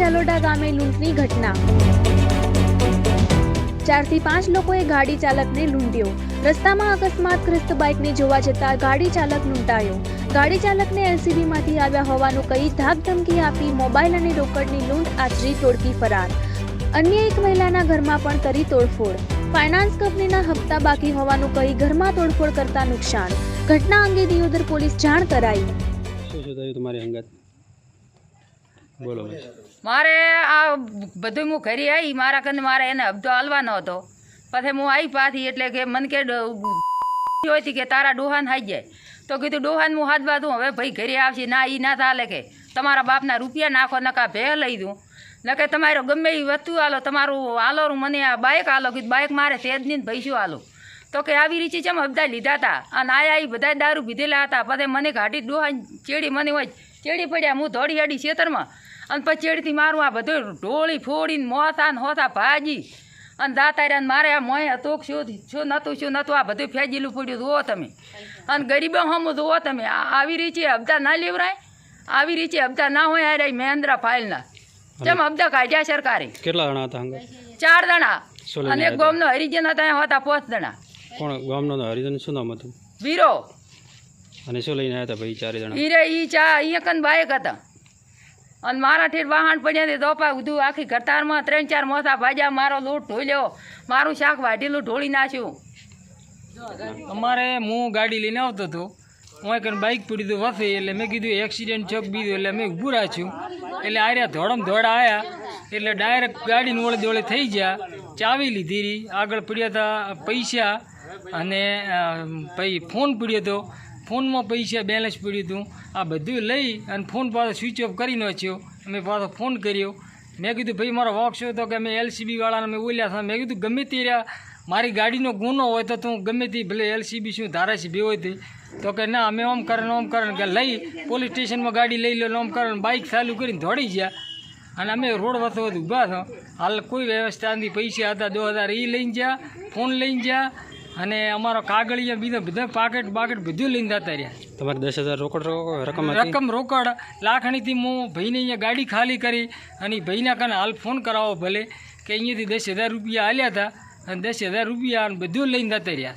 ભિલોડા ગામે લૂંટની ઘટના. ચારથી પાંચ લોકોએ ગાડી ચાલકને લૂંટ્યો. રસ્તામાં અકસ્માતગ્રસ્ત બાઇકને જોવા જતા ગાડી ચાલક લૂંટાયો. ગાડી ચાલકને એલસીબીમાંથી આવ્યા હોવાનું કહી ધાક ધમકી આપી મોબાઈલ અને રોકડની લૂંટ આચરી તોડકી ફરાર. અન્ય એક મહિલાના ઘરમાં પણ કરી તોડફોડ. ફાઇનાન્સ કંપનીના હપ્તા બાકી હોવાનું કહી ઘરમાં તોડફોડ કરતા નુકસાન. ઘટના અંગે દિયોદર પોલીસ જાણ કરાઈ. શું થયું તમારી અંગત બોલો મારે આ બધું હું ઘરે આવી મારા કને મારે એને હપ્તો હાલવાનો હતો પછી હું આવી પાછી એટલે કે મને કે હોય હતી કે તારા ડોહાન હાઈ જાય. તો કીધું ડોહાન હું હાથ બાંધું હવે ભાઈ ઘરે આવશે ના એ ના ચાલે કે. તમારા બાપના રૂપિયા નાખો નકા ભે લઈ દઉં. નકે તમારો ગમે એ વસ્તુ હાલો તમારું હાલો મને આ બાઇક હાલો કીધું બાઇક મારે સેજ નહીં ભાઈ શું હાલો તો કે આવી રીતે ચમ બધા લીધા હતા અને આયા એ બધા દારૂ પીધેલા હતા. પછી મને ઘાટી ડોહા ચેડી મને હોય ચેડી પડ્યા હું દોડી હાડી ખેતરમાં. અને પછી ચેડીથી મારું આ બધું ઢોળી ફોડીને મોથા ને હોથા ભાજી. અને દાતાર્યા મારે આ મોય હતો કે શું શું નહોતું શું નહોતું આ બધું ફેજીલું પડ્યું જુઓ તમે. અને ગરીબો હમ જુઓ તમે આવી રીતે હપ્તા ના લેવરાય? આવી રીતે હપ્તા ના હોય આ મહેન્દ્રા ફાઇલના. જેમ હપ્તા કાઢ્યા સરકારે? કેટલા જણા હતા ચાર જણા. અને એક ગોમનો હરિજન હતા હોતા હતા પાંચ જણા. કોણ? ગામનો હરિજન શું નામ હતું? વીરો. અને શું લઈને આવ્યા હતા ભાઈ ચારે જણા? હીરે ઈ ચા અહીંયા કન બાઈક હતા. અને મારા ઠેર વાહન પડ્યા તે દોપા ઉધું આખી કતારમાં ત્રણ ચાર મોસા ભાજ્યા મારો લોટ ઢોલ્યો મારું શાક વાઢેલું ઢોળી નાખ્યું. અમારે હું ગાડી લઈને આવતો હતો. હું એક બાઇક પડી હતું વસે એટલે મેં કીધું એક્સિડન્ટ છક બીજું એટલે મેં ઊભું રાખ્યું. એટલે આર્યા ધોળમ ધોળા આવ્યા એટલે ડાયરેક્ટ ગાડીને ઓળે દોડે થઈ ગયા. ચાવી લીધી રહી આગળ પડ્યા હતા પૈસા અને પછી ફોન પડ્યો હતો ફોનમાં પૈસા બેલેન્સ પડ્યું હતું. આ બધું લઈ અને ફોન પાછો સ્વિચ ઓફ કરી નાખ્યો. અમે પાછો ફોન કર્યો. મેં કીધું, ભાઈ, મારો વોક્સ હતો કે અમે એલસીબી વાળાને મેં બોલ્યા હતા. મેં કીધું, ગમે તે રહ્યા. મારી ગાડીનો ગુનો હોય તો તું ગમે તે ભલે એલસીબી શું ધારાસભ્ય હોય તે. તો કે, ના, અમે ઓમ કરે ઓમ કરે. કે, લઈ પોલીસ સ્ટેશનમાં ગાડી લઈ લો ઓમ કરે. બાઇક ચાલુ કરીને દોડી ગયા. અને અમે રોડ વચ્ચે ઊભા છો હાલ કોઈ વ્યવસ્થા નથી પૈસા હતા, દો હજાર એ લઈને ગયા, ફોન લઈને ગયા. અને અમારો કાગળિયા બીજા બધા પાકેટ બાકેટ બધું લઈને જતા રહ્યા. તમારે દસ હજાર રોકડ રકમ રકમ રોકડ લાખણીથી હું ભાઈને અહીંયા ગાડી ખાલી કરી અને ભાઈના કાને હાલ ફોન કરાવો ભલે કે અહીંયાથી દસ હજાર રૂપિયા આલ્યા હતા અને દસ હજાર રૂપિયા અને બધું લઈને જતા રહ્યા.